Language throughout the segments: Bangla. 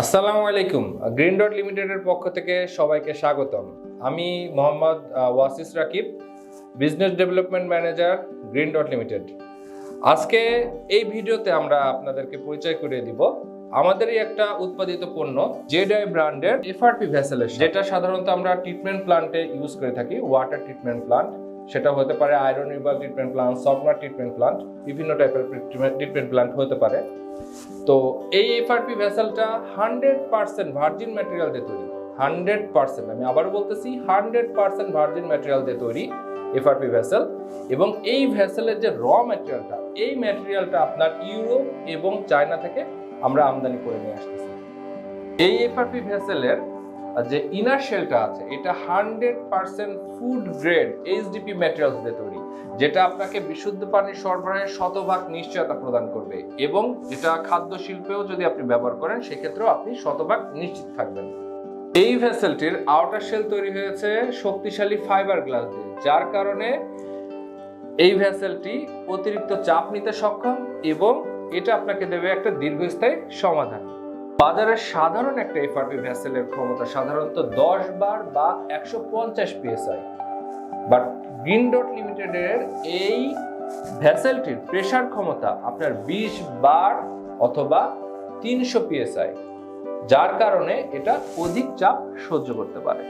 আসসালামু আলাইকুম। গ্রিন ডট লিমিটেডের পক্ষ থেকে সবাইকে স্বাগতম। আমি Mohammad Wasis Rakib business development manager Green Dot Limited. আজকে এই ভিডিওতে আমরা আপনাদেরকে পরিচয় করে দিব। আমাদেরই একটা উৎপাদিত পণ্য জেডাই ব্র্যান্ডের এফআরপি ভেসেলের যেটা সাধারণত আমরা ট্রিটমেন্ট প্লান্টে ইউজ করে থাকি ওয়াটার ট্রিটমেন্ট প্লান্ট সেটা হতে পারে iron river treatment plant software treatment plant বিভিন্ন টাইপের ট্রিটমেন্ট প্লান্ট হতে পারে। তো এই এফআরপি ভেসেলটা হান্ড্রেড পার্সেন্ট ভার্জিন ম্যাটেরিয়াল দিয়ে তৈরি। হান্ড্রেড পার্সেন্ট আমি আবারও বলতেছি হান্ড্রেড পার্সেন্ট ভার্জিন ম্যাটেরিয়াল দিয়ে তৈরি এফআরপি ভেসেল এবং এই ভেসেলের যে র ম্যাটেরিয়ালটা এই ম্যাটেরিয়ালটা আপনার ইউরোপ এবং চায়না থেকে আমরা আমদানি করে নিয়ে আসতেছি। এই এফআরপি ভেসেলের যে ইনার শেলটা আছে, এটা hundred percent food grade HDP materials দিয়ে তৈরি, যেটা আপনাকে বিশুদ্ধ পানির সরবরাহের শতভাগ নিশ্চয়তা প্রদান করবে এবং যেটা খাদ্য শিল্পেও যদি আপনি ব্যবহার করেন, সেক্ষেত্রেও আপনি শতভাগ নিশ্চিত থাকবেন। এই ভেসেলটির আউটার শেল তৈরি হয়েছে শক্তিশালী ফাইবার গ্লাস দিয়ে, যার কারণে এই ভেসেলটি অতিরিক্ত চাপ নিতে সক্ষম এবং এটা আপনাকে দেবে একটা দীর্ঘস্থায়ী সমাধান। বাজারের সাধারণ একটা এফআরপি ভ্যাসেলের ক্ষমতা সাধারণত দশ বার বা একশো পঞ্চাশ পিএসআই বাট গ্রিন ডট লিমিটেডের এই ভ্যাসেলটির প্রেশার ক্ষমতা আপনার বিশ বার অথবা তিনশো পিএসআই যার কারণে এটা অধিক চাপ সহ্য করতে পারে।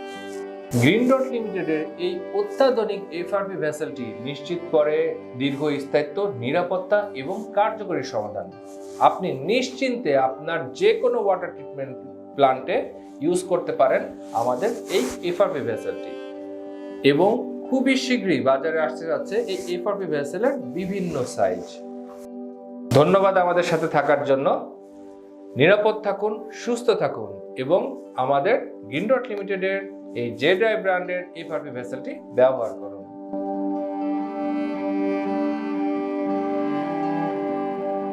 গ্রিন ডট লিমিটেডের এই অত্যাধুনিক এফআরপি ভেসেলটি নিশ্চিত করে দীর্ঘ স্থায়িত্ব, নিরাপত্তা এবং কার্যকরী সমাধান। আপনি নিশ্চিন্তে আপনার যে কোনো ওয়াটার ট্রিটমেন্ট প্লান্টে ইউজ করতে পারেন আমাদের এই এফআরপি ভেসেলটি এবং খুবই শীঘ্রই বাজারে আসতে যাচ্ছে এই এফআরপি ভেসেলের বিভিন্ন সাইজ ধন্যবাদ আমাদের সাথে থাকার জন্য। নিরাপদ থাকুন, সুস্থ থাকুন এবং আমাদের গ্রিন ডট লিমিটেডের এই জে ড্রাই ব্র্যান্ডের এফআরপি ভেসেলটি ব্যবহার করুন